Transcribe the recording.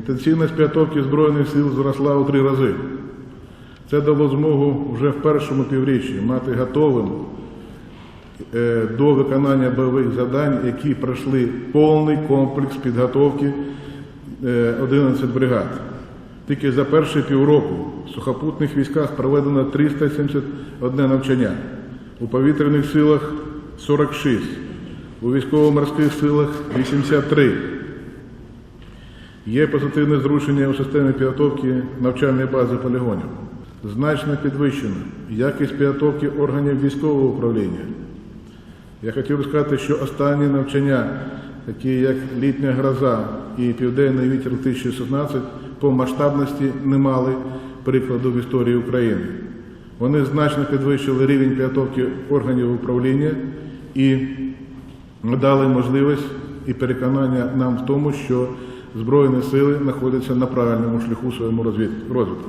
Інтенсивність підготовки Збройних сил зросла у три рази. Це дало змогу вже в першому півріччі мати готовим е, до виконання бойових завдань, які пройшли повний комплекс підготовки е, 11 бригад. Тільки за перші півроку в сухопутних військах проведено 371 навчання, у повітряних силах 46, у військово-морських силах 83. Є позитивне зрушення у системі підготовки навчальної бази полігонів. Значно підвищена якість підготовки органів військового управління. Я хотів би сказати, що останні навчання, такі як літня гроза і південний вітер 2016, по масштабності не мали прикладу в історії України. Вони значно підвищили рівень підготовки органів управління і дали можливість і переконання нам в тому, що Збройні сили знаходяться на правильному шляху своєму розвитку.